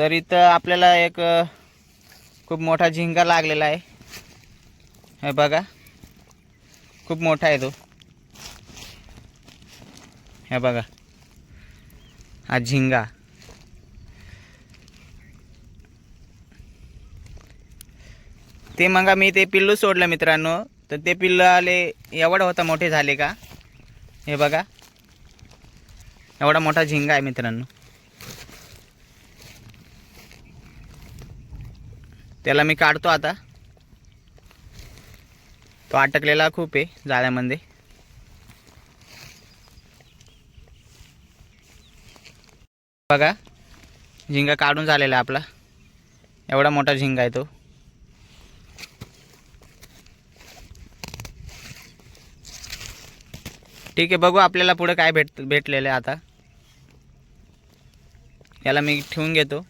तर इथं आपल्याला एक खूप मोठा झिंगा लागलेला आहे. हे बघा. खूप मोठा आहे तो. हे बघा. हा झिंगा. ते मग मी ते पिल्लू सोडलं मित्रांनो. तर ते पिल्लू आले एवढं होता मोठे झाले का? हे बघा. एवढा मोठा झिंगा आहे मित्रांनो. त्याला मी काढतो आता. तो अटकलेला खूप आहे जाळ्यामध्ये. बघा झिंगा काढून झालेला आहे आपला. एवढा मोठा झिंगा आहे तो. ठीक आहे बघू आपल्याला पुढे काय भेट भेटलेलं आहे आता. याला मी ठेवून घेतो.